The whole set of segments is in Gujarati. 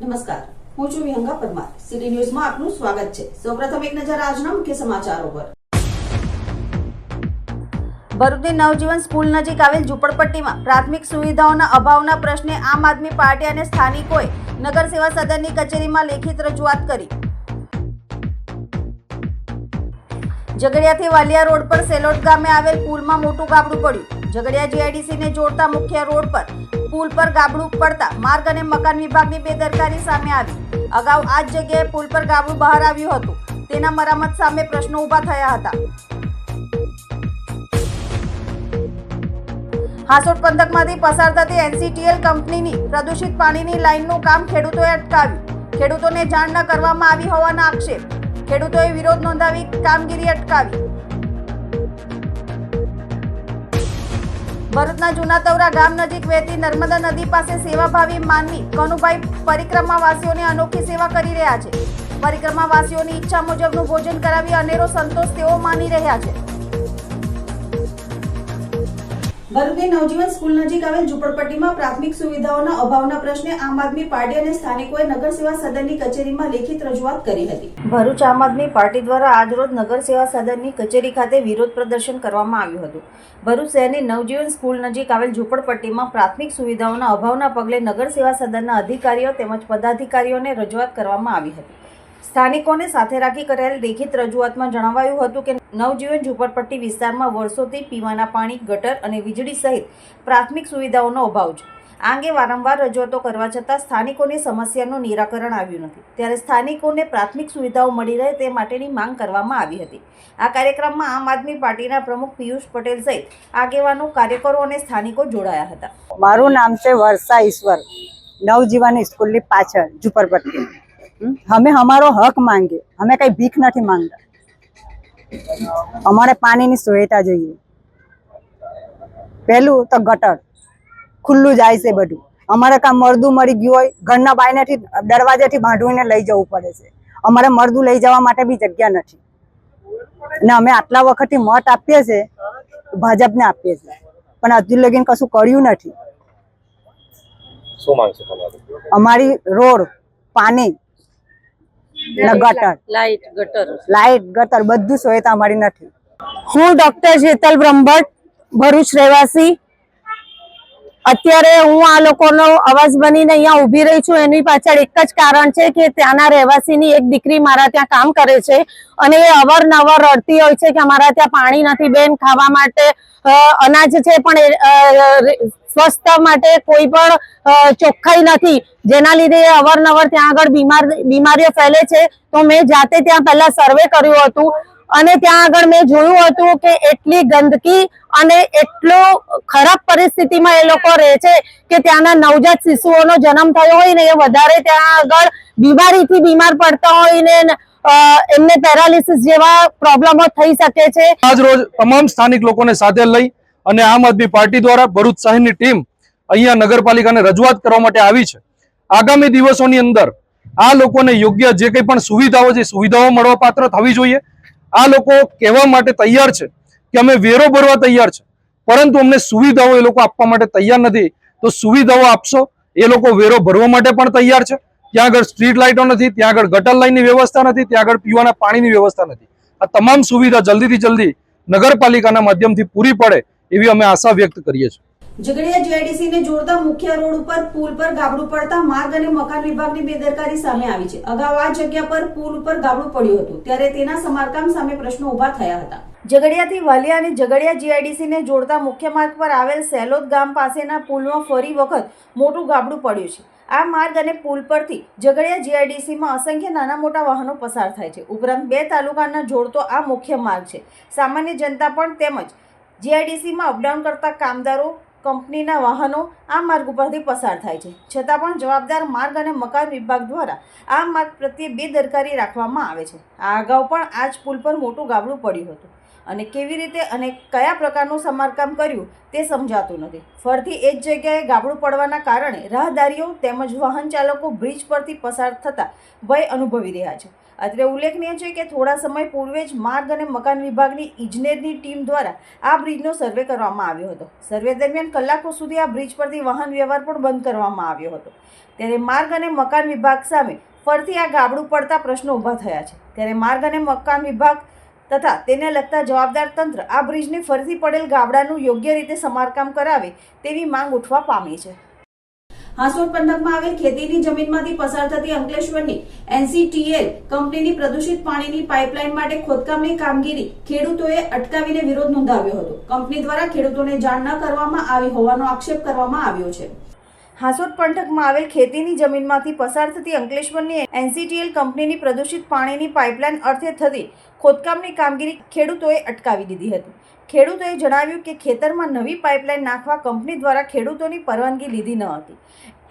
નમસ્કાર. હું છું વિહંગા પરમાર. સિટી ન્યૂઝમાં આપનું સ્વાગત છે. સૌપ્રથમ એક નજર આજના મુખ્ય સમાચારો પર. ભરૂચની નવજીવન સ્કૂલ નજીક આવેલ ઝૂંપડપટ્ટીમાં પ્રાથમિક સુવિધાઓના અભાવના પ્રશ્ને આમ આદમી પાર્ટી અને સ્થાનિકોએ નગર સેવા સદનની કચેરીમાં લેખિત રજૂઆત કરી. ઝઘડિયાથી વાલિયા રોડ પર સેલોટ ગામે આવેલ પુલમાં મોટું ગાબડું પડ્યું. ઝઘડિયા જીઆઈડીસીને જોડતા મુખ્ય રોડ પર પુલ પર ગાબડું પડતા માર્ગ અને મકાન વિભાગની બેદરકારી સામે આવી. અગાઉ આ જ જગ્યાએ પુલ પર ગાબડું બહાર આવ્યું હતું. તેના મરામત સામે પ્રશ્નો ઊભા થયા હતા. હાસોટ પંથકમાંથી પસાર થતી એનસીટીએલ કંપનીની પ્રદૂષિત પાણીની લાઇનનું કામ ખેડૂતોએ અટકાવ્યું. ખેડૂતોને જાણ ન કરવામાં આવી હોવાના આક્ષેપ ખેડૂતોએ વિરોધ નોંધાવી કામગીરી અટકાવી. ભરૂચના જૂના તવરા ગામ નજીક વહેતી નર્મદા નદી પાસે સેવાભાવી માનવી કનુભાઈ પરિક્રમાવાસીઓને અનોખી સેવા કરી રહ્યા છે. પરિક્રમાવાસીઓની ઈચ્છા મુજબનું ભોજન કરાવી અનેરો સંતોષ તેઓ માની રહ્યા છે. ભરૂચની નવજીવન સ્કૂલ નજીક આવેલ ઝુંપડપટ્ટીમાં પ્રાથમિક સુવિધાઓના અભાવના પ્રશ્ને આમ આદમી પાર્ટી અને સ્થાનિકોએ નગર સેવા સદનની કચેરીમાં લેખિત રજૂઆત કરી હતી. ભરૂચ આમ આદમી પાર્ટી દ્વારા આજરોજ નગર સેવા સદનની કચેરી ખાતે વિરોધ પ્રદર્શન કરવામાં આવ્યું હતું. ભરૂચ શહેરની નવજીવન સ્કૂલ નજીક આવેલ ઝુંપડપટ્ટીમાં પ્રાથમિક સુવિધાઓના અભાવના પગલે નગર સેવા સદનના અધિકારીઓ તેમજ પદાધિકારીઓને રજૂઆત કરવામાં આવી હતી. સ્થાનિકોને સાથે રાખી કરેલ લેખિત રજૂઆતમાં જણાવાયું હતું કે નવજીવન ઝુંપડપટ્ટી વિસ્તારમાં વર્ષોથી પીવાના પાણી, ગટર અને વીજળી સહિત પ્રાથમિક સુવિધાઓનો અભાવ છે. આ અંગે વારંવાર રજૂઆતો કરવા છતાં સ્થાનિકોની સમસ્યાનું નિરાકરણ આવ્યું નથી. ત્યારે સ્થાનિકોને પ્રાથમિક સુવિધાઓ મળી રહે તે માટેની માંગ કરવામાં આવી હતી. આ કાર્યક્રમમાં આમ આદમી પાર્ટીના પ્રમુખ પિયુષ પટેલ સહિત આગેવાનો, કાર્યકરો અને સ્થાનિકો જોડાયા હતા. મારું નામ છે વર્ષા ઈશ્વર, નવજીવન સ્કૂલની પાછળ ઝુંપડપટ્ટી? અમે અમારો હક માંગીએ. અમે કઈ ભીખ નથી માંગતા. અમારે પાણીની સુવિધા જોઈએ. પહેલું તો ગટર. ખુલ્લું જાય છે બધું. અમારે કાં મરદું મરી ગયું હોય ઘરના બાયનેથી દરવાજેથી બાંધવીને લઈ જવું પડે છે. અમારે મરદું લઈ જવા માટે બી જગ્યા નથી. અને અમે આટલા વખતથી મત આપીએ છીએ ભાજપને આપીએ છીએ પણ હજુ લગીને કશું કર્યું નથી. અમારી રોડ પાણી ને ગટર લાઈટ ગટર બધું સુવિધા મળી નથી. હું ડોક્ટર શીતલ બ્રહ્મભટ્ટ ભરૂચ રહેવાસી. અત્યારે હું આ લોકોનો અવાજ બનીને અહીંયા ઊભી રહી છું. એની પાછળ એક જ કારણ છે કે ત્યાંના રહેવાસીની એક દીકરી મારા ત્યાં કામ કરે છે અને એ અવારનવાર રડતી હોય છે કે અમારા ત્યાં પાણી નથી બેન ખાવા માટે અનાજ છે પણ સ્વસ્થ માટે કોઈ પણ ચોખ્ખાઈ નથી. જેના લીધે અવારનવાર ત્યાં આગળ બીમાર, બીમારીઓ ફેલે છે. તો મેં જાતે ત્યાં પહેલા સર્વે કર્યું હતું અને ત્યાં આગળ મેં જોયું હતું કે એટલી ગંદકી અને એટલો ખરાબ પરિસ્થિતિમાં એ લોકો રહે છે કે ત્યાંના નવજાત શિશુઓનો જન્મ થયો હોય ને એ વધારે ત્યાં આગળ બીમારીથી બીમાર પડતા હોય ને એમને પેરાલિસિસ જેવા પ્રોબ્લેમો થઈ શકે છે. આજ રોજ તમામ સ્થાનિક લોકોને સાથે લઈ અને આમ આદમી પાર્ટી દ્વારા ભરૂચ શહેરની ટીમ અહીંયા નગરપાલિકાને રજૂઆત કરવા માટે આવી છે. આગામી દિવસોની અંદર આ લોકોને યોગ્ય જે કંઈ પણ સુવિધાઓ છે સુવિધાઓ મળવા પાત્ર થવી જોઈએ. આ લોકો કહેવા માટે તૈયાર છે કે અમે વેરો ભરવા તૈયાર છે. પરંતુ અમને સુવિધાઓ એ લોકો આપવા માટે તૈયાર નથી. તો સુવિધાઓ આપશો, એ લોકો વેરો ભરવા માટે પણ તૈયાર છે. ત્યાં આગળ સ્ટ્રીટ લાઇટો નથી, ત્યાં આગળ ગટર લાઇનની વ્યવસ્થા નથી, ત્યાં આગળ પીવાના પાણીની વ્યવસ્થા નથી. આ તમામ સુવિધા જલ્દીથી જલ્દી નગરપાલિકાના માધ્યમથી પૂરી પડે એવી અમે આશા વ્યક્ત કરીએ છીએ. ઝઘડિયા જીઆઈડીસી ને જોડતા મુખ્ય રોડ ઉપર પુલ પર ગાબડું પડતા માર્ગ અને મકાન વિભાગની બેદરકારી સામે આવી છે. અગાઉ આ જગ્યા પર પુલ ઉપર ગાબડું પડ્યું હતું, ત્યારે તેના સમારકામ સામે પ્રશ્નો ઊભા થયા હતા. ઝઘડિયાથી વાલિયા અને ઝઘડિયા જીઆઈડીસી ને જોડતા મુખ્ય માર્ગ પર આવેલ સેલોદ ગામ પાસેના પુલમાં ફરી વખત મોટું ગાબડું પડ્યું છે. આ માર્ગ અને પુલ પરથી ઝઘડિયા જીઆઈડીસીમાં અસંખ્ય નાના મોટા વાહનો પસાર થાય છે. ઉપરાંત બે તાલુકાના જોડતો આ મુખ્ય માર્ગ છે. સામાન્ય જનતા પણ તેમજ જીઆઈડીસીમાં અપડાઉન કરતા કામદારો, કંપનીના વાહનો આ માર્ગ ઉપરથી પસાર થાય છે. છતાં પણ જવાબદાર માર્ગ અને મકાન વિભાગ દ્વારા આ માર્ગ પ્રત્યે બેદરકારી રાખવામાં આવે છે. આ અગાઉ પણ આ જ પુલ પર મોટું ગાબડું પડ્યું હતું. અને કેવી રીતે અને કયા પ્રકારનું સમારકામ કર્યું તે સમજાતું નથી. ફરથી એ જ જગ્યાએ ગાબડું પડવાના કારણે રાહદારીઓ તેમજ વાહન ચાલકો બ્રિજ પરથી પસાર થતા ભય અનુભવી રહ્યા છે. અત્રે ઉલ્લેખનીય છે કે થોડા સમય પૂર્વે જ માર્ગ અને મકાન વિભાગની ઇજનેરની ટીમ દ્વારા આ બ્રિજનો સર્વે કરવામાં આવ્યો હતો. સર્વે દરમિયાન કલાકો સુધી આ બ્રિજ પરથી વાહન વ્યવહાર પણ બંધ કરવામાં આવ્યો હતો. ત્યારે માર્ગ અને મકાન વિભાગ સામે ફરીથી આ ગાબડું પડતા પ્રશ્નો ઊભા થયા છે. ત્યારે માર્ગ અને મકાન વિભાગ તથા તેને લગતા જવાબદાર તંત્ર આ બ્રિજને ફરીથી પડેલ ગાબડાનું યોગ્ય રીતે સમારકામ કરાવે તેવી માંગ ઉઠવા પામી છે. હાંસોડ પંથકમાં આવેલ ખેતીની જમીનમાંથી પસાર થતી અંકલેશ્વરની એનસીટીએલ કંપનીની પ્રદૂષિત પાણીની પાઇપલાઇન માટે ખોદકામની કામગીરી ખેડૂતોએ અટકાવીને વિરોધ નોંધાવ્યો હતો. કંપની દ્વારા ખેડૂતોને જાણ ન કરવામાં આવી હોવાનો આક્ષેપ કરવામાં આવ્યો છે. હાંસોદ પંથકમાં આવેલ ખેતીની જમીનમાંથી પસાર થતી અંકલેશ્વરની એનસીટીએલ કંપનીની પ્રદૂષિત પાણીની પાઇપલાઇન અર્થે થતી ખોદકામની કામગીરી ખેડૂતોએ અટકાવી દીધી હતી. ખેડૂતોએ જણાવ્યું કે ખેતરમાં નવી પાઇપલાઇન નાખવા કંપની દ્વારા ખેડૂતોની પરવાનગી લીધી ન હતી.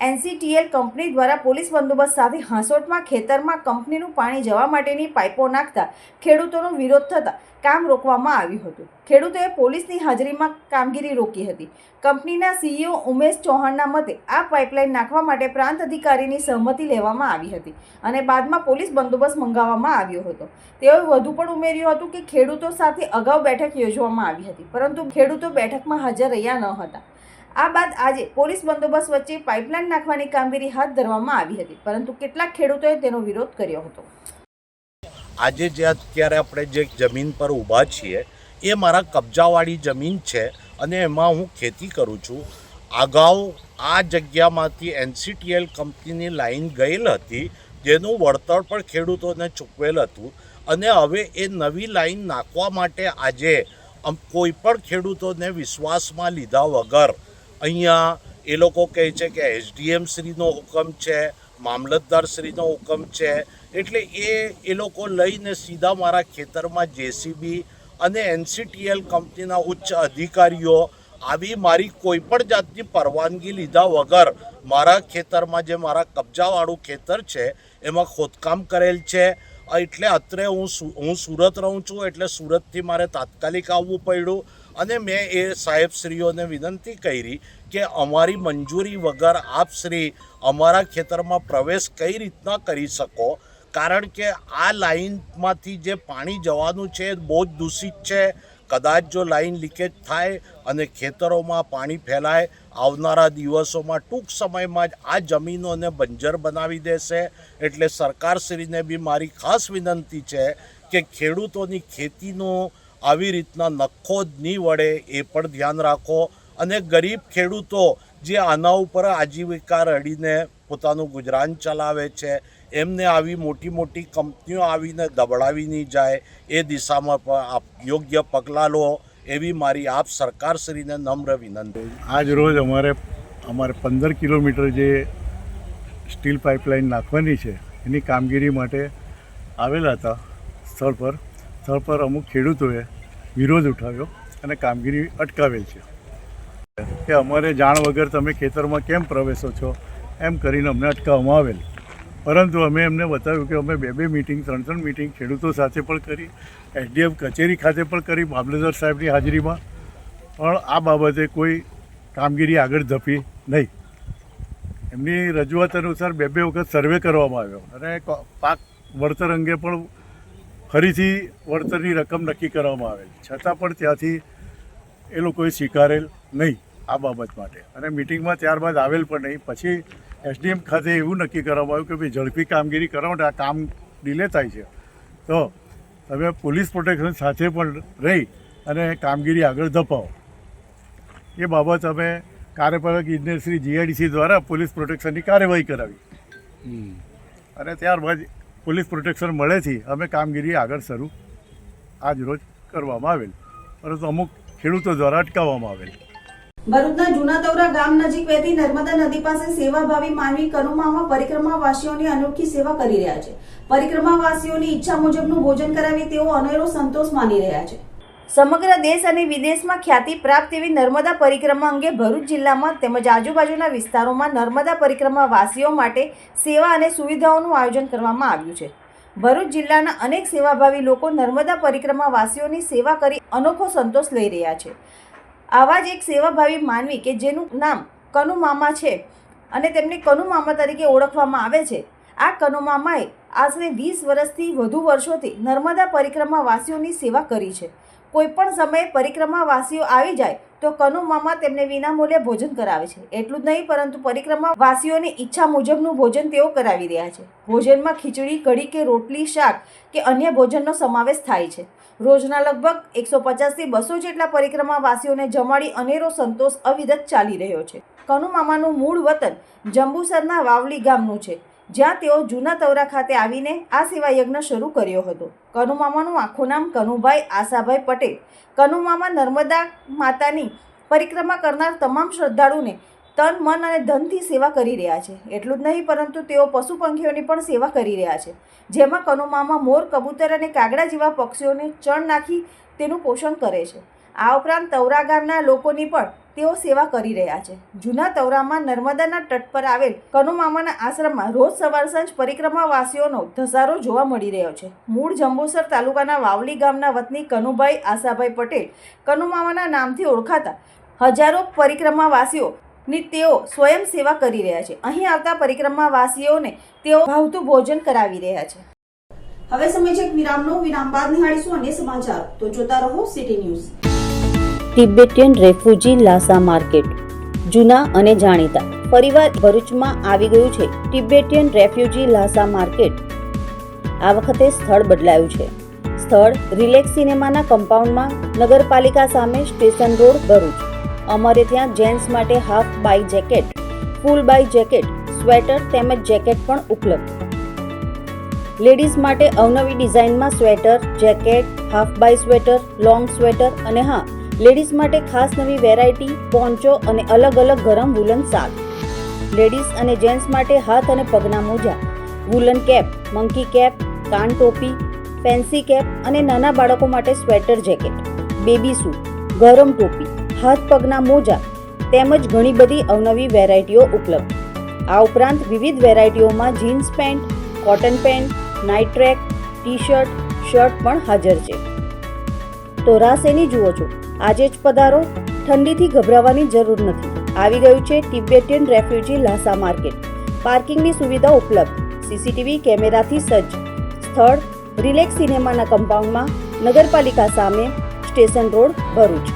એનસીટીએલ કંપની દ્વારા પોલીસ બંદોબસ્ત સાથે હાંસોટમાં ખેતરમાં કંપનીનું પાણી જવા માટેની પાઇપો નાખતા ખેડૂતોનો વિરોધ થતાં કામ રોકવામાં આવ્યું હતું. ખેડૂતોએ પોલીસની હાજરીમાં કામગીરી રોકી હતી. કંપનીના સીઈઓ ઉમેશ ચૌહાણના મતે આ પાઇપલાઇન નાખવા માટે પ્રાંત અધિકારીની સહમતિ લેવામાં આવી હતી અને બાદમાં પોલીસ બંદોબસ્ત મંગાવવામાં આવ્યો હતો. તેઓએ વધુ પણ ઉમેર્યું હતું કે ખેડૂતો સાથે અગાઉ બેઠક યોજવામાં આવી હતી, પરંતુ ખેડૂતો બેઠકમાં હાજર રહ્યા ન હતા. આ બાદ આજે પોલીસ બંદોબસ્ત વચ્ચે પાઇપલાઇન નાખવાની કામગીરી હાથ ધરવામાં આવી હતી, પરંતુ કેટલાક ખેડૂતોએ તેનો વિરોધ કર્યો હતો. આજે જે અત્યારે આપણે જે જમીન પર ઊભા છીએ, એ મારા કબજાવાળી જમીન છે અને એમાં હું ખેતી કરું છું. અગાઉ આ જગ્યામાંથી એનસીટીએલ કંપનીની લાઈન ગયેલ હતી, જેનું વળતર પણ ખેડૂતોને ચૂકવેલ હતું અને હવે એ નવી લાઈન નાખવા માટે આજે કોઈ પણ ખેડૂતોને વિશ્વાસમાં લીધા વગર અહીંયા એ લોકો કહે છે કે એચડીએમ શ્રીનો હુકમ છે, મામલતદાર શ્રીનો હુકમ છે. એટલે એ એ લોકો લઈને સીધા મારા ખેતરમાં જેસીબી અને એનસીટીએલ કંપનીના ઉચ્ચ અધિકારીઓ આવી મારી કોઈ પણ જાતની પરવાનગી લીધા વગર મારા ખેતરમાં જે મારા કબજાવાળું ખેતર છે, એમાં ખોદકામ કરેલ છે. એટલે અત્રે હું હું સુરત રહું છું, એટલે સુરતથી મારે તાત્કાલિક આવવું પડ્યું. અને મેં એ સાહેબશ્રીઓને વિનંતી કરી કે અમારી મંજૂરી વગર આપ શ્રી અમારા ખેતરમાં પ્રવેશ કઈ રીતના કરી શકો? કારણ કે આ લાઈનમાંથી જે પાણી જવાનું છે એ બહુ જ દૂષિત છે. કદાચ જો લાઇન લીકેજ થાય અને ખેતરોમાં પાણી ફેલાય, આવનારા દિવસોમાં ટૂંક સમયમાં જ આ જમીનોને બંજર બનાવી દેશે. એટલે સરકારશ્રીને બી મારી ખાસ વિનંતી છે કે ખેડૂતોની ખેતીનો આવી રીતના નખો જ નહીં વળે એ પણ ધ્યાન રાખો. અને ગરીબ ખેડૂતો જે આના ઉપર આજીવિકા રડીને પોતાનું ગુજરાન ચલાવે છે, એમને આવી મોટી મોટી કંપનીઓ આવીને દબડાવી નહીં જાય. એ દિશામાં પણ આપ યોગ્ય પગલાં લો એવી મારી આપ સરકારશ્રીને નમ્ર વિનંતી. આજ રોજ અમારે અમારે પંદર કિલોમીટર જે સ્ટીલ પાઇપલાઇન નાખવાની છે, એની કામગીરી માટે આવેલા હતા સ્થળ પર સ્થળ પર અમુક ખેડૂતોએ વિરોધ ઉઠાવ્યો અને કામગીરી અટકાવેલ છે. કે અમારે જાણ વગર તમે ખેતરમાં કેમ પ્રવેશો છો? એમ કરીને અમને અટકાવવામાં આવેલ. પરંતુ અમે એમને બતાવ્યું કે અમે બે બે મિટિંગ ત્રણ ત્રણ મિટિંગ ખેડૂતો સાથે પણ કરી, એસડીએફ કચેરી ખાતે પણ કરી મામલતદાર સાહેબની હાજરીમાં. પણ આ બાબતે કોઈ કામગીરી આગળ ધપી નહીં. એમની રજૂઆત અનુસાર બે બે વખત સર્વે કરવામાં આવ્યો. અને પાક વળતર અંગે પણ ફરીથી વળતરની રકમ નક્કી કરવામાં આવેલ. છતાં પણ ત્યાંથી એ લોકોએ સ્વીકારેલ નહીં આ બાબત માટે. અને મિટિંગમાં ત્યારબાદ આવેલ પણ નહીં. પછી એસડીએમ ખાતે એવું નક્કી કરવામાં આવ્યું કે ભાઈ ઝડપી કામગીરી કરવા માટે આ કામ ડિલે થાય છે. તો તમે પોલીસ પ્રોટેક્શન સાથે પણ રહી અને કામગીરી આગળ ધપાવો. એ બાબત અમે કાર્યપાલક ઇજનેર શ્રી જીઆઈડીસી દ્વારા પોલીસ પ્રોટેક્શનની કાર્યવાહી કરાવી. અને ત્યારબાદ પોલીસ પ્રોટેક્શન મળેથી અમે કામગીરી આગળ શરૂ આજ રોજ કરવામાં આવેલ. પરંતુ અમુક ખેડૂતો દ્વારા અટકાવવામાં આવેલ. ભરૂચના જૂના દૌરા ગામ નજીક વહેતી નર્મદા નદી પાસે સેવાભાવી માનવી કનુમામાં પરિક્રમાવાસીઓની અનોખી સેવા કરી રહ્યા છે. પરિક્રમાવાસીઓની ઈચ્છા મુજબનું ભોજન કરાવી તેઓ અનેરો સંતોષ માની રહ્યા છે. સમગ્ર દેશ અને વિદેશમાં ખ્યાતિ પ્રાપ્ત એવી નર્મદા પરિક્રમા અંગે ભરૂચ જિલ્લામાં તેમજ આજુબાજુના વિસ્તારોમાં નર્મદા પરિક્રમા વાસીઓ માટે સેવા અને સુવિધાઓનું આયોજન કરવામાં આવ્યું છે. ભરૂચ જિલ્લાના અનેક સેવાભાવી લોકો નર્મદા પરિક્રમા વાસીઓની સેવા કરી અનોખો સંતોષ લઈ રહ્યા છે. આવા જ એક સેવાભાવી માનવી કે જેનું નામ કનુ મામા છે અને તેમને કનુ મામા તરીકે ઓળખવામાં આવે છે. આ કનુ મામાએ આશરે વીસ વર્ષથી વધુ વર્ષોથી નર્મદા પરિક્રમા વાસીઓની સેવા કરી છે. કોઈ પણ સમયે પરિક્રમાવાસીઓ આવી જાય, તો કનુ મામા તેમને વિનામૂલ્યે ભોજન કરાવે છે. એટલું જ નહીં, પરંતુ પરિક્રમાવાસીઓની ઈચ્છા મુજબનું ભોજન તેઓ કરાવી રહ્યા છે. ભોજનમાં ખીચડી, કઢી કે રોટલી, શાક કે અન્ય ભોજનનો સમાવેશ થાય છે. રોજના લગભગ એકસો પચાસથી બસો જેટલા પરિક્રમાવાસીઓને જમાડી અનેરો સંતોષ અવિરત ચાલી રહ્યો છે. કનુ મામાનું મૂળ વતન જંબુસરના વાવલી ગામનું છે. જ્યાં તેઓ જૂના તવરા ખાતે આવીને આ સેવા યજ્ઞ શરૂ કર્યો હતો. કનુમામાનું આખું નામ કનુભાઈ આશાભાઈ પટેલ. કનુમામા નર્મદા માતાની પરિક્રમા કરનાર તમામ શ્રદ્ધાળુને તન, મન અને ધનથી સેવા કરી રહ્યા છે. એટલું જ નહીં, પરંતુ તેઓ પશુ પંખીઓની પણ સેવા કરી રહ્યા છે. જેમાં કનુમામાં મોર, કબૂતર અને કાગડા જેવા પક્ષીઓને ચણ નાખી તેનું પોષણ કરે છે. આ ઉપરાંત તવરા ગામના લોકોની પણ તેઓ સેવા કરી રહ્યા છે. જૂના તવરામાં નર્મદાના તટ પર આવેલ કનુમામાના આશ્રમમાં રોજ સવાર સાંજ પરિક્રમાવાસીઓનો ધસારો જોવા મળી રહ્યો છે. મૂળ જંબુસર તાલુકાના વાવલી ગામના વતની કનુભાઈ આશાભાઈ પટેલ કનુમામાના નામથી ઓળખાતા હજારો પરિક્રમાવાસીઓ ની તેઓ સ્વયં સેવા કરી રહ્યા છે. અહીં આવતા પરિક્રમાવાસીઓને તેઓ ભાવતું ભોજન કરાવી રહ્યા છે. હવે સમય છે વિરામનો. વિરામ બાદ નિહાળીશું અન્ય સમાચાર. તો જોતા રહો city news. Tibetan refugee Lhasa market. જૂના અને જાણીતા. ફરીવાર ભરૂચમાં આવી ગયું છે. Tibetan refugee Lhasa market. આ વખતે સ્થળ બદલાયું છે. સ્થળ રિલેક્સ સિનેમાના કમ્પાઉન્ડમાં નગરપાલિકા સામે સ્ટેશન રોડ ભરૂચ. અમારે ત્યાં જેન્ટ્સ માટે હાફ બાય જેકેટ, ફૂલ બાય જેકેટ, સ્વેટર તેમજ જેકેટ પણ ઉપલબ્ધ. લેડીઝ માટે અવનવી ડિઝાઇનમાં સ્વેટર, જેકેટ હાફ બાય સ્વેટર, લોંગ સ્વેટર અને હા, લેડીઝ માટે ખાસ નવી વેરાયટી, પોન્ચો અને અલગ અલગ ગરમ વુલન શાક લેડીઝ અને જેન્ટ્સ માટે હાથ અને પગના મોજા વુલન કેપ મંકી કેપ કાન ટોપી ફેન્સી કેપ અને નાના બાળકો માટે સ્વેટર જેકેટ બેબી સૂટ ગરમ ટોપી, હાથ પગના મોજા તેમજ ઘણી બધી અવનવી વેરાયટીઓ ઉપલબ્ધ. આ ઉપરાંત વિવિધ વેરાયટીઓમાં jeans pant cotton pant night track T shirt shirt પણ હાજર છે. તો રાસ એની જુઓ છો. આજે જ પધારો. ઠંડીથી ગભરાવાની જરૂર નથી. આવી ગયું છે તિબેટિયન રેફ્યુજી લાસા માર્કેટ. પાર્કિંગની સુવિધા ઉપલબ્ધ. સીસીટીવી કેમેરાથી સજ્જ. સ્થળ, રિલેક્સ સિનેમાના કમ્પાઉન્ડમાં, નગરપાલિકા સામે, સ્ટેશન રોડ ભરૂચ.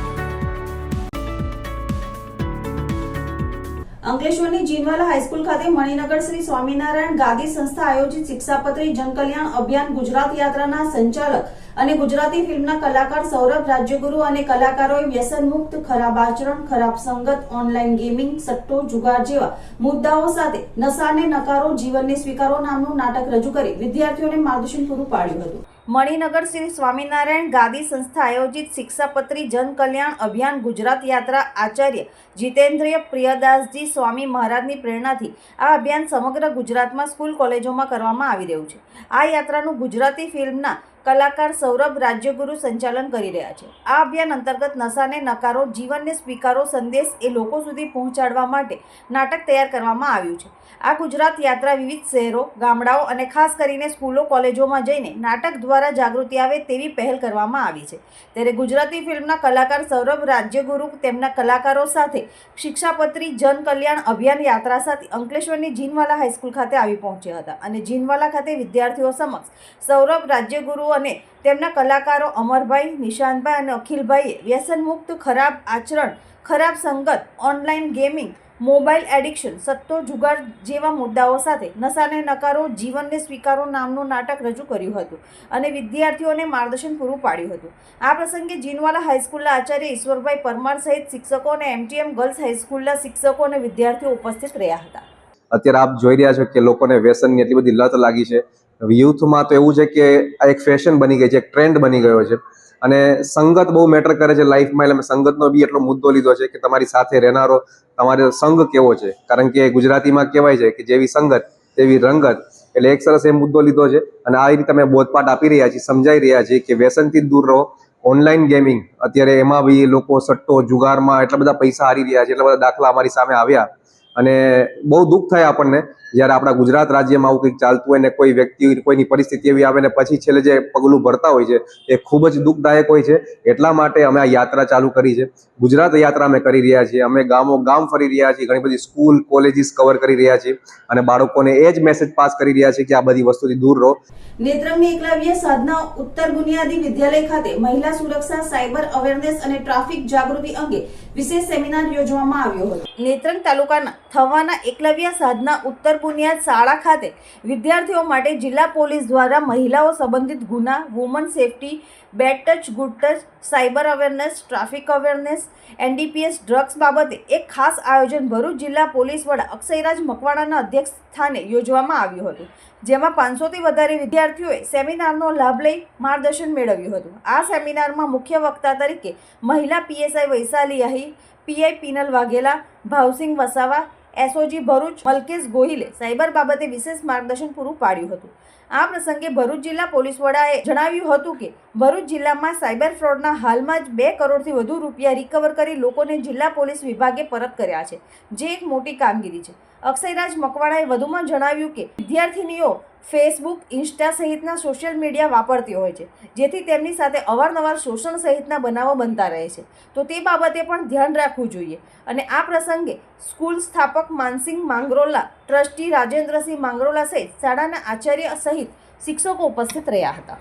અંકલેશ્વરની જીનવાલા હાઈસ્કૂલ ખાતે મણિનગર શ્રી સ્વામિનારાયણ ગાદી સંસ્થા આયોજિત શિક્ષાપત્રી જનકલ્યાણ અભિયાન ગુજરાત યાત્રાના સંચાલક અને ગુજરાતી ફિલ્મના કલાકાર સૌરભ રાજ્યગુરુ અને કલાકારોએ વ્યસન મુક્ત ખરાબ આચરણ, ખરાબ સંગત, ઓનલાઈન ગેમિંગ, સટ્ટો, જુગાર જેવા મુદ્દાઓ સાથે નશાને નકારો, જીવનને સ્વીકારો નામનું નાટક રજૂ કરી વિદ્યાર્થીઓને માર્ગદર્શન પૂરું પાડ્યું હતું. મણિનગર શ્રી સ્વામિનારાયણ ગાદી સંસ્થા આયોજિત શિક્ષાપત્રી જન કલ્યાણ અભિયાન ગુજરાત યાત્રા આચાર્ય જીતેન્દ્રિય પ્રિયદાસજી સ્વામી મહારાજની પ્રેરણાથી આ અભિયાન સમગ્ર ગુજરાતમાં સ્કૂલ કોલેજોમાં કરવામાં આવી રહ્યું છે. આ યાત્રાનું ગુજરાતી ફિલ્મના કલાકાર સૌરભ રાજ્યગુરુ સંચાલન કરી રહ્યા છે. આ અભિયાન અંતર્ગત નશાને નકારો, જીવનને સ્વીકારો સંદેશ એ લોકો સુધી પહોંચાડવા માટે નાટક તૈયાર કરવામાં આવ્યું છે. આ ગુજરાત યાત્રા વિવિધ શહેરો, ગામડાઓ અને ખાસ કરીને સ્કૂલો, કોલેજોમાં જઈને નાટક દ્વારા જાગૃતિ આવે તેવી પહેલ કરવામાં આવી છે. ત્યારે ગુજરાતી ફિલ્મના કલાકાર સૌરભ રાજ્યગુરુ તેમના કલાકારો સાથે શિક્ષાપત્રી જન કલ્યાણ અભિયાન યાત્રા સાથે અંકલેશ્વરની જીનવાલા હાઈસ્કૂલ ખાતે આવી પહોંચ્યા હતા અને જીનવાલા ખાતે વિદ્યાર્થીઓ સમક્ષ સૌરભ રાજ્યગુરુ અને તેમના કલાકારો અમરભાઈ નિશાંતભાઈ અને અખિલભાઈએ વ્યસનમુક્ત, ખરાબ આચરણ, ખરાબ સંગત, ઓનલાઈન ગેમિંગ, મોબાઈલ એડિક્શન સત્તો જુગાર જેવા મુદ્દાઓ સાથે નશાને નકારો, જીવનને સ્વીકારો નામનું નાટક રજૂ કર્યું હતું અને વિદ્યાર્થીઓને માર્ગદર્શન પૂરું પાડ્યું હતું. આ પ્રસંગે જીનવાલા હાઈસ્કૂલના આચાર્ય ઈશ્વરભાઈ પરમાર સહિત શિક્ષકો અને એમટીએમ ગર્લ્સ હાઈસ્કૂલના શિક્ષકો અને વિદ્યાર્થીઓ ઉપસ્થિત રહ્યા હતા. અત્યારે આપ જોઈ રહ્યા છો કે લોકોને વ્યસનની એટલી બધી લત લાગી છે યુથમાં તો એવું છે કે આ એક ફેશન બની ગઈ છે, એક ટ્રેન્ડ બની ગયો છે. અને સંગત બહુ મેટર કરે છે લાઈફમાં એટલે સંગતનો બી એટલો મુદ્દો લીધો છે કે તમારી સાથે રહેનારો, તમારો સંગ કેવો છે? કારણ કે ગુજરાતીમાં કહેવાય છે કે જેવી સંગત, તેવી રંગત. એટલે એક સરસ એ મુદ્દો લીધો છે. અને આ રીતે અમે બોધપાઠ આપી રહ્યા છીએ, સમજાઈ રહ્યા છીએ કે વ્યસનથી દૂર રહો. ઓનલાઈન ગેમિંગ અત્યારે એમાં બી લોકો સટ્ટો, જુગારમાં એટલા બધા પૈસા હારી રહ્યા છે, એટલા બધા દાખલા અમારી સામે આવ્યા. અને બહુ દુઃખ થાય આપણને. જ્યારે આપણા ગુજરાત રાજ્યમાં આવું કંઈક ચાલતું હોય ને કોઈ વ્યક્તિ કોઈની પરિસ્થિતિ એવી આવે ને પછી છેલ્લે જે પગલું ભરતા હોય છે એ ખૂબ જ દુઃખદાયક હોય છે. એટલા માટે અમે આ યાત્રા ચાલુ કરી છે. ગુજરાત યાત્રા અમે કરી રહ્યા છીએ. અમે ગામો ગામ ફરી રહ્યા છીએ. ઘણી બધી સ્કૂલ કોલેજીસ કવર કરી રહ્યા છીએ. અને બાળકોને એ જ મેસેજ પાસ કરી રહ્યા છીએ કે આ બધી વસ્તુથી દૂર રહો. નેત્રંગની એકલવ્ય સાધના ઉત્તર બુનિયાદી વિદ્યાલય ખાતે મહિલા સુરક્ષા સાયબર અવેરનેસ અને ટ્રાફિક જાગૃતિ અંગે વિશેષ સેમિનાર યોજવામાં આવ્યો હતો. નેત્રંગ તાલુકાના થવાના એકલવ્ય સાધના ઉત્તર બુનિયાદ શાળા ખાતે વિદ્યાર્થીઓ માટે જિલ્લા પોલીસ દ્વારા મહિલાઓ સંબંધિત ગુના woman safety bad touch good touch cyber awareness traffic awareness NDPS drugs બાબતે એક ખાસ આયોજન ભરૂચ જિલ્લા પોલીસ વડા અક્ષયરાજ મકવાણાના અધ્યક્ષ સ્થાને યોજવામાં આવ્યું હતું, જેમાં પાંચસોથી વધારે વિદ્યાર્થીઓએ સેમિનારનો લાભ લઈ માર્ગદર્શન મેળવ્યું હતું. આ સેમિનારમાં મુખ્ય વક્તા તરીકે મહિલા PSI Vaishali Ahir PI Pinal Vaghela, Bhavsinh Vasava SOG Bharuch Malkesh ગોહિલે cyber બાબતે વિશેષ માર્ગદર્શન પૂરું પાડ્યું હતું. આ પ્રસંગે ભરૂચ જિલ્લા પોલીસ વડાએ જણાવ્યું હતું કે, ભરૂચ જિલ્લામાં સાયબર ફ્રોડના હાલમાં જ બે કરોડથી વધુ રૂપિયા રિકવર કરી લોકોને જિલ્લા પોલીસ વિભાગે પરત કર્યા છે, જે એક મોટી કામગીરી છે. અક્ષયરાજ મકવાણાએ વધુમાં જણાવ્યું કે વિદ્યાર્થીનીઓ ફેસબુક ઇન્સ્ટા સહિતના સોશિયલ મીડિયા વાપરતી હોય છે, જેથી તેમની સાથે અવારનવાર શોષણ સહિતના બનાવો બનતા રહે છે. તો તે બાબતે પણ ધ્યાન રાખવું જોઈએ. અને આ પ્રસંગે સ્કૂલ સ્થાપક માનસિંહ માંગરોલા, ટ્રસ્ટી રાજેન્દ્રસિંહ માંગરોલા સહિત શાળાના આચાર્ય સહિત શિક્ષકો ઉપસ્થિત રહ્યા હતા.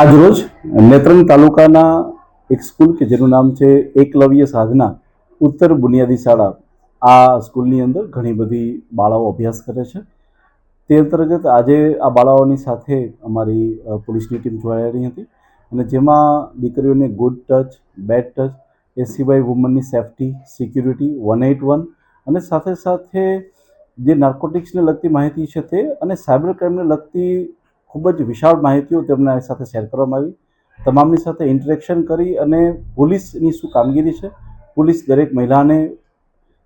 આજરોજ નેત્રંગ તાલુકાના એક સ્કૂલ કે જેનું નામ છે એકલવ્ય સાધના ઉત્તર બુનિયાદી શાળા આ સ્કૂલની અંદર ઘણી બધી બાળાઓ અભ્યાસ કરે છે. તે અંતર્ગત આજે આ બાળાઓની સાથે અમારી પોલીસની ટીમ જોડાયેલી હતી અને જેમાં દીકરીઓને ગુડ ટચ, બેડ ટચ, એ સિવાય વુમનની safety, security, one at one અને સાથે સાથે જે નાર્કોટિક્સને લગતી માહિતી છે તે અને સાયબર ક્રાઇમને લગતી ખૂબ જ વિશાળ માહિતીઓ તેમના સાથે શેર કરવામાં આવી. તમામની સાથે ઇન્ટરેક્શન કરી અને પોલીસની શું કામગીરી છે, પોલીસ દરેક મહિલાને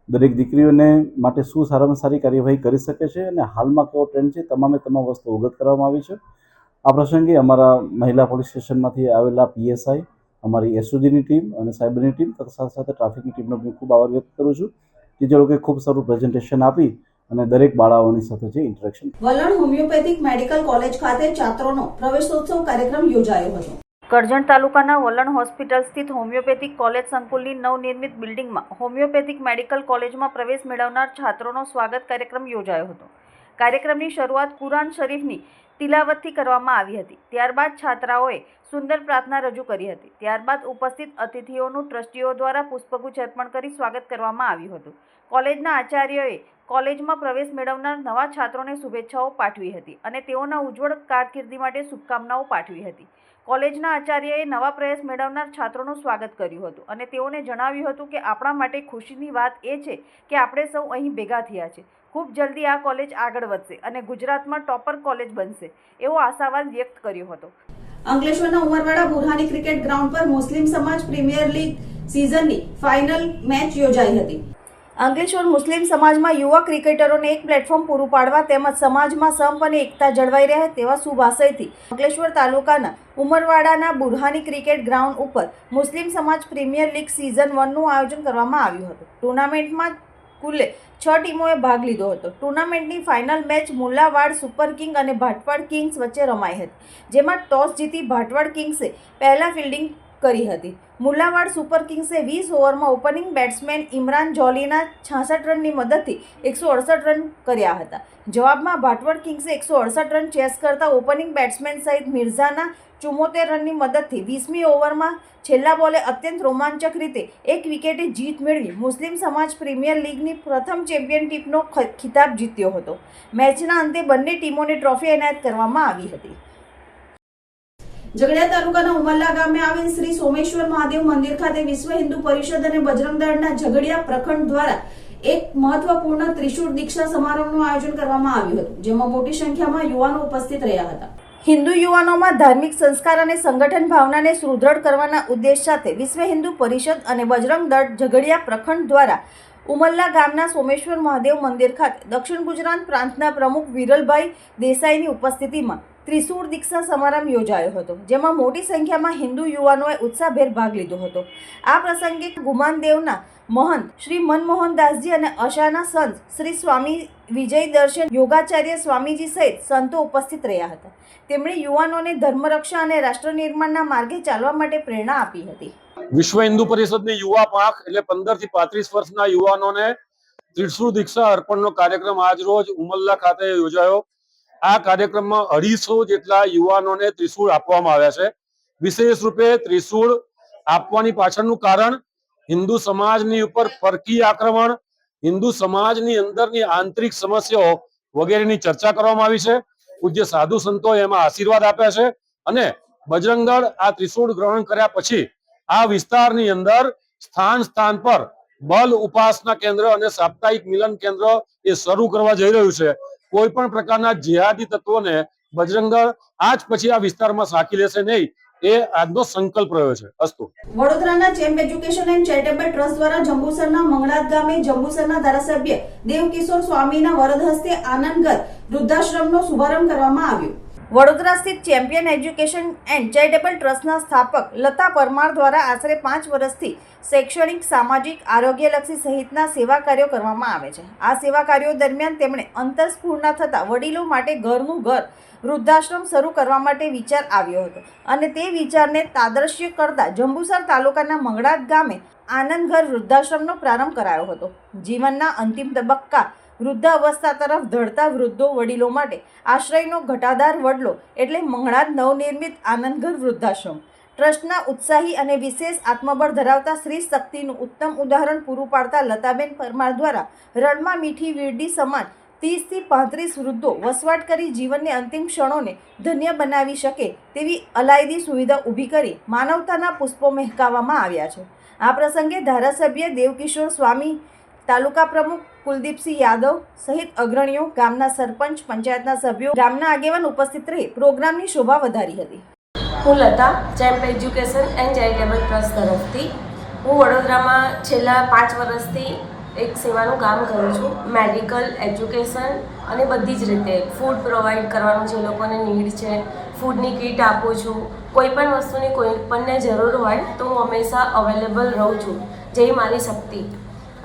દરેક દીકરીઓને માટે શું સારામાં સારી કાર્યવાહી કરી શકે છે અને હાલમાં કેવો ટ્રેન્ડ છે તમામે તમામ વસ્તુ અવગત કરવામાં આવી છે. આ પ્રસંગે અમારા મહિલા પોલીસ સ્ટેશનમાંથી આવેલા પીએસઆઈ, અમારી એસઓજીની ટીમ અને સાયબરની ટીમ તથા સાથે સાથે ટ્રાફિકની ટીમનો પણ ખૂબ આભાર વ્યક્ત કરું છું કે જે લોકોએ ખૂબ સારું પ્રેઝન્ટેશન આપી અને દરેક બાળાઓની સાથે જે ઇન્ટરેક્શન વલણ હોમિયોપેથિક મેડિકલ કોલેજ ખાતે છાત્રોનો પ્રવેશોત્સવ કાર્યક્રમ યોજાયો હતો. કરજણ તાલુકાના વલણ હોસ્પિટલ સ્થિત હોમિયોપેથિક કોલેજ સંકુલની નવનિર્મિત બિલ્ડિંગમાં હોમિયોપેથિક મેડિકલ કોલેજમાં પ્રવેશ મેળવનાર છાત્રોનો સ્વાગત કાર્યક્રમ યોજાયો હતો. કાર્યક્રમની શરૂઆત કુરાન શરીફની તિલાવતથી કરવામાં આવી હતી. ત્યારબાદ છાત્રાઓએ સુંદર પ્રાર્થના રજૂ કરી હતી. ત્યારબાદ ઉપસ્થિત અતિથિઓનું ટ્રસ્ટીઓ દ્વારા પુષ્પગુચ્છ અર્પણ કરી સ્વાગત કરવામાં આવ્યું હતું. કોલેજના આચાર્યોએ કોલેજમાં પ્રવેશ મેળવનાર નવા છાત્રોને શુભેચ્છાઓ પાઠવી હતી અને તેઓના ઉજ્જવળ કારકિર્દી માટે શુભકામનાઓ પાઠવી હતી. કોલેજના આચાર્યએ નવા પ્રવેશ મેળવનાર છાત્રોનું સ્વાગત કર્યું હતું અને તેઓને જણાવ્યું હતું કે આપણા માટે ખુશીની વાત એ છે કે આપણે સૌ અહીં ભેગા થયા છે. ખૂબ જલ્દી આ કોલેજ આગળ વધશે અને ગુજરાતમાં ટોપર કોલેજ બનશે એવો આશાવાદ વ્યક્ત કર્યો હતો. અંકલેશ્વરના ઉમરવાડા બુરહાની ક્રિકેટ ગ્રાઉન્ડ પર મુસ્લિમ સમાજ પ્રીમિયર લીગ સિઝનની ફાઇનલ મેચ યોજાઈ હતી. અંકલેશ્વર મુસ્લિમ સમાજમાં યુવા ક્રિકેટરોને એક પ્લેટફોર્મ પૂરું પાડવા તેમજ સમાજમાં સંપ અને એકતા જળવાઈ રહે તેવા શુભ આશયથી અંકલેશ્વર તાલુકાના ઉમરવાડાના બુરહાની ક્રિકેટ ગ્રાઉન્ડ ઉપર મુસ્લિમ સમાજ પ્રીમિયર લીગ સિઝન વનનું આયોજન કરવામાં આવ્યું હતું. ટુર્નામેન્ટમાં કુલે છ ટીમોએ ભાગ લીધો હતો. ટુર્નામેન્ટની final match Mullawad super king અને ભાટવાડ કિંગ્સ વચ્ચે રમાઈ હતી, જેમાં ટોસ જીતી ભાટવાડ કિંગ્સે પહેલા ફિલ્ડિંગ કરી હતી. મુલ્લાવાડ સુપર કિંગ્સે વીસ ઓવરમાં ઓપનિંગ બેટ્સમેન ઇમરાન જોલીના છાસઠ રનની મદદથી એકસો અડસઠ રન કર્યા હતા. જવાબમાં ભાટવડ કિંગ્સે એકસો અડસઠ રન ચેસ કરતા ઓપનિંગ બેટ્સમેન સહિત મિર્ઝાના ચુમ્મોતેર રનની મદદથી વીસમી ઓવરમાં છેલ્લા બોલે અત્યંત રોમાંચક રીતે એક વિકેટે જીત મેળવી મુસ્લિમ સમાજ પ્રીમિયર લીગની પ્રથમ ચેમ્પિયનશિપનો ખિતાબ જીત્યો હતો. મેચના અંતે બંને ટીમોને ટ્રોફી એનાયત કરવામાં આવી હતી. ઝઘડિયા તાલુકાના ઉમરલા ગામે આવેલ શ્રી સોમેશ્વર મહાદેવ મંદિર ખાતે વિશ્વ હિન્દુ પરિષદ અને બજરંગ ઝઘડિયા પ્રખંડ દ્વારા એક મહત્વપૂર્ણ ત્રિશુળ દીક્ષા સમારોહનું આયોજન કરવામાં આવ્યું હતું, જેમાં મોટી સંખ્યામાં યુવાનો ઉપસ્થિત રહ્યા હતા. હિન્દુ યુવાનોમાં ધાર્મિક સંસ્કાર અને સંગઠન ભાવનાને સુદૃઢ કરવાના ઉદ્દેશ સાથે વિશ્વ હિન્દુ પરિષદ અને બજરંગ દળ ઝઘડિયા પ્રખંડ દ્વારા ઉમલ્લા ગામના સોમેશ્વર મહાદેવ મંદિર ખાતે દક્ષિણ ગુજરાત પ્રાંતના પ્રમુખ વિરલભાઈ દેસાઈની ઉપસ્થિતિમાં ત્રિશૂળ દીક્ષા સમારંભ યોજાયો હતો, જેમાં મોટી સંખ્યામાં હિન્દુ યુવાનોએ ઉત્સાહભેર ભાગ લીધો હતો. આ પ્રસંગે ગુમાનદેવના મહંત શ્રી મનમોહનદાસજી અને અશાના સંત શ્રી સ્વામી વિજય દર્શન યોગાચાર્ય સ્વામીજી સહિત સંતો ઉપસ્થિત રહ્યા હતા. તેમણે યુવાનોને ધર્મરક્ષા અને રાષ્ટ્ર નિર્માણના માર્ગે ચાલવા માટે પ્રેરણા આપી હતી. વિશ્વ હિન્દુ પરિષદની યુવા પાંખ એટલે પંદરથી પાંત્રીસ વર્ષના યુવાનોને ત્રિશુળ દીક્ષા અર્પણનો કાર્યક્રમ આજ રોજ ઉમલ્લા ખાતે યોજાયો. આ કાર્યક્રમમાં અઢીસો જેટલા યુવાનોને ત્રિશુળ આપવામાં આવ્યા છે. વિશેષ રૂપે ત્રિશુળ આપવાની પાછળનું કારણ હિન્દુ સમાજની ઉપર પરકી આક્રમણ, હિન્દુ સમાજની અંદરની આંતરિક સમસ્યાઓ વગેરેની ચર્ચા કરવામાં આવી છે. પૂજ્ય સાધુ સંતો એમાં આશીર્વાદ આપ્યા છે અને બજરંગદળ આ ત્રિશુળ ગ્રહણ કર્યા પછી આ વિસ્તારની અંદર સ્થાન સ્થાન પર બલ ઉપાસના કેન્દ્ર અને સાપ્તાહિક મિલન કેન્દ્ર એ શરૂ કરવા જઈ રહ્યું છે. કોઈ પણ પ્રકારના જેહાદી તત્વોને બજરંગદળ આજ પછી આ વિસ્તારમાં સાકી લેશે નહીં. એ આજનો સંકલ્પ રહ્યો છે. અસ્તુ. વડોદરાના Champ Education and Charitable Trust દ્વારા જંબુસરના મંગળાત ગામે જંબુસરના ધારાસભ્ય દેવકિશોર સ્વામીના વરદ હસ્તે આનંદગત વૃદ્ધાશ્રમનો શુભારંભ કરવામાં આવ્યો. વડોદરા સ્થિત ચેમ્પિયન એજ્યુકેશન એન્ડ ચેરિટેબલ ટ્રસ્ટના સ્થાપક લતા પરમાર દ્વારા આશરે પાંચ વર્ષથી શૈક્ષણિક, સામાજિક, આરોગ્યલક્ષી સહિતના સેવા કાર્યો કરવામાં આવે છે. આ સેવા કાર્યો દરમિયાન તેમણે અંતરસ્ફૂર્ણા થતાં વડીલો માટે ઘરનું ઘર, વૃદ્ધાશ્રમ શરૂ કરવા માટે વિચાર આવ્યો હતો અને તે વિચારને તાદર્શ્ય કરતા જંબુસર તાલુકાના મંગળાત ગામે આનંદઘર વૃદ્ધાશ્રમનો પ્રારંભ કરાયો હતો. જીવનના અંતિમ તબક્કા વૃદ્ધાવસ્થા તરફ ધડતા વૃદ્ધો વડીલો માટે આશ્રયનો ઘટાદાર વડલો એટલે મંગળાદ નવનિર્મિત આનંદઘર વૃદ્ધાશ્રમ. ટ્રસ્ટના ઉત્સાહી અને વિશેષ આત્મબળ ધરાવતા સ્ત્રી શક્તિનું ઉત્તમ ઉદાહરણ પૂરું પાડતા લતાબેન પરમાર દ્વારા રણમાં મીઠી વીરડી સમાન ત્રીસથી પાંત્રીસ વૃદ્ધો વસવાટ કરી જીવનની અંતિમ ક્ષણોને ધન્ય બનાવી શકે તેવી અલાયદી સુવિધા ઊભી કરી માનવતાના પુષ્પો મહેકાવવામાં આવ્યા છે. આ પ્રસંગે ધારાસભ્ય દેવકિશોર સ્વામી તાલુકા પ્રમુખ કુલદીપસિંહ યાદવ સહિત અગ્રણીઓ, ગામના સરપંચ, પંચાયતના સભ્યો, ગામના આગેવાન ઉપસ્થિત રહી પ્રોગ્રામની શોભા વધારી હતી. હું Lata, Champ Education and Charitable Trust તરફથી. હું વડોદરામાં છેલ્લા પાંચ વર્ષથી એક સેવાનું કામ કરું છું. મેડિકલ, એજ્યુકેશન અને બધી જ રીતે ફૂડ પ્રોવાઈડ કરવાનું જે લોકોને નીડ છે, ફૂડની કીટ આપું છું. કોઈ પણ વસ્તુની કોઈ પણને જરૂર હોય તો હું હંમેશા અવેલેબલ રહું છું. જે મારી શક્તિ.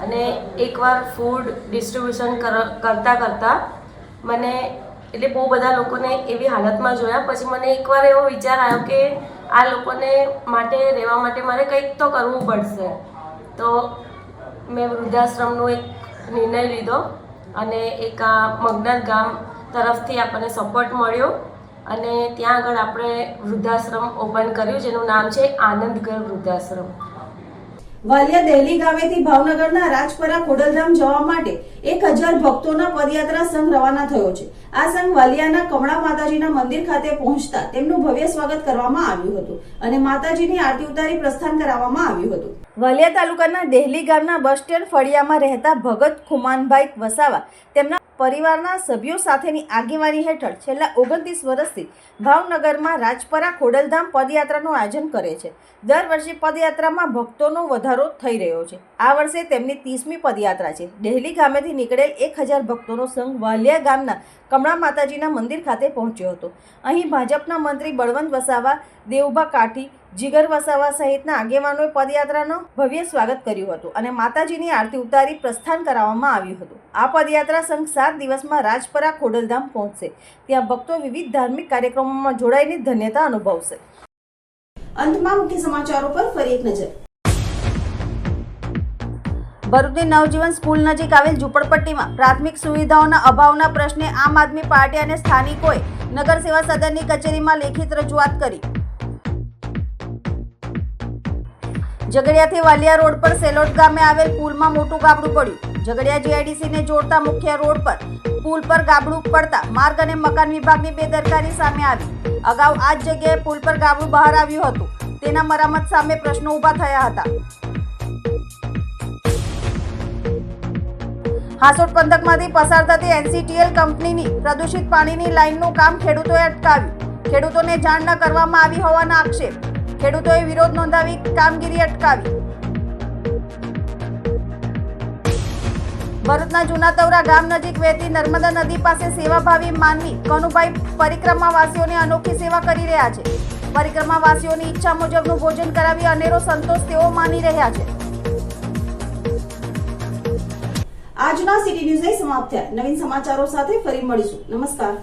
અને એકવાર ફૂડ ડિસ્ટ્રીબ્યુશન કરતાં કરતાં મને, એટલે બહુ બધા લોકોને એવી હાલતમાં જોયા. પછી મને એકવાર એવો વિચાર આવ્યો કે આ લોકોને માટે, રહેવા માટે મારે કંઈક તો કરવું પડશે. તો મેં વૃદ્ધાશ્રમનો એક નિર્ણય લીધો અને એક આ મગનાથ ગામ તરફથી આપણને સપોર્ટ મળ્યો. અને ત્યાં આગળ આપણે વૃદ્ધાશ્રમ ઓપન કર્યું, જેનું નામ છે આનંદગર વૃદ્ધાશ્રમ. વાલિયા દહેલી ગામેથી ભાવનગરના રાજપરા ખોડલધામ જવા માટે એક હજાર ભક્તોના પદયાત્રા સંઘ રવાના થયો છે. આ સંઘ વાલિયાના કમળા માતાજીના મંદિર ખાતે પહોંચતા તેમનું ભવ્ય સ્વાગત કરવામાં આવ્યું હતું અને માતાજીની આરતી ઉતારી પ્રસ્થાન કરાવવામાં આવ્યું હતું. વાલિયા તાલુકાના દહેલી ગામના બસ સ્ટેન્ડ ફળિયામાં રહેતા ભગત ખુમાનભાઈ વસાવા તેમના પરિવારના સભ્યો સાથેની આગેવાની હેઠળ છેલ્લા ઓગણત્રીસ વર્ષથી ભાવનગરમાં રાજપરા ખોડલધામ પદયાત્રાનું આયોજન કરે છે. દર વર્ષે પદયાત્રામાં ભક્તોનો વધારો થઈ રહ્યો છે. આ વર્ષે તેમની ત્રીસમી પદયાત્રા છે. ડેહલી ગામેથી નીકળેલ એક હજાર ભક્તોનો સંઘ વાલિયા ગામના કમળા માતાજીના મંદિર ખાતે પહોંચ્યો હતો. અહીં ભાજપના મંત્રી બળવંત વસાવા, દેવભા કાઠી જીગર વસાવા સહિતના આગેવાનોએ પદયાત્રાનો ભવ્ય સ્વાગત કર્યું હતું અને માતાજીની આરતી ઉતારી પ્રસ્થાન કરાવવામાં આવ્યું હતું. આ પદયાત્રા સંઘ સાત દિવસમાં રાજપરા ખોડલધામ પહોંચશે. ત્યાં ભક્તો વિવિધ ધાર્મિક કાર્યક્રમોમાં જોડાઈને ધન્યતા અનુભવશે. અંતમાં મુખ્ય સમાચારો પર ફરી એક નજર. ભરૂચની નવજીવન સ્કૂલ નજીક આવેલ ઝૂંપડપટ્ટીમાં પ્રાથમિક સુવિધાઓના અભાવના પ્રશ્ને આમ આદમી પાર્ટી અને સ્થાનિકોએ નગર સેવા સદનની કચેરીમાં લેખિત રજૂઆત કરી. ઝઘડિયાથી વાલિયા રોડ પર સેલોટ ગામે આવેલ પુલમાં મોટું ગાબડું પડ્યું. ઝઘડિયા જીઆઈડીસીને જોડતા મુખ્ય રોડ પર પુલ પર ગાબડું પડતા માર્ગ અને મકાન વિભાગની બેદરકારી સામે આવી. અગાઉ આ જ જગ્યાએ પુલ પર ગાબડું બહાર આવ્યું હતું. તેના મરામત સામે પ્રશ્નો ઊભા થયા હતા. હાસોટ પંથકમાંથી પસાર થતી એનસીટીએલ કંપનીની પ્રદૂષિત પાણીની લાઇનનું કામ ખેડૂતોએ અટકાવ્યું. ખેડૂતોને જાણ ન કરવામાં આવી હોવાના આક્ષેપ ખેડૂતોએ વિરોધ નોંધાવી કામગીરી અટકાવી. ભરૂચના જૂના ગામ નજીક વહેતી નર્મદા નદી પાસે સેવાભાવી માનવી કનુભાઈ પરિક્રમાવાસીઓને અનોખી સેવા કરી રહ્યા છે. પરિક્રમાવાસીઓની ઈચ્છા મુજબનું ભોજન કરાવી અનેરો સંતોષ તેઓ માની રહ્યા છે. આજના સિટી ન્યૂઝ સમાપ્ત થયા. નવીન સમાચારો સાથે ફરી મળીશું. નમસ્કાર.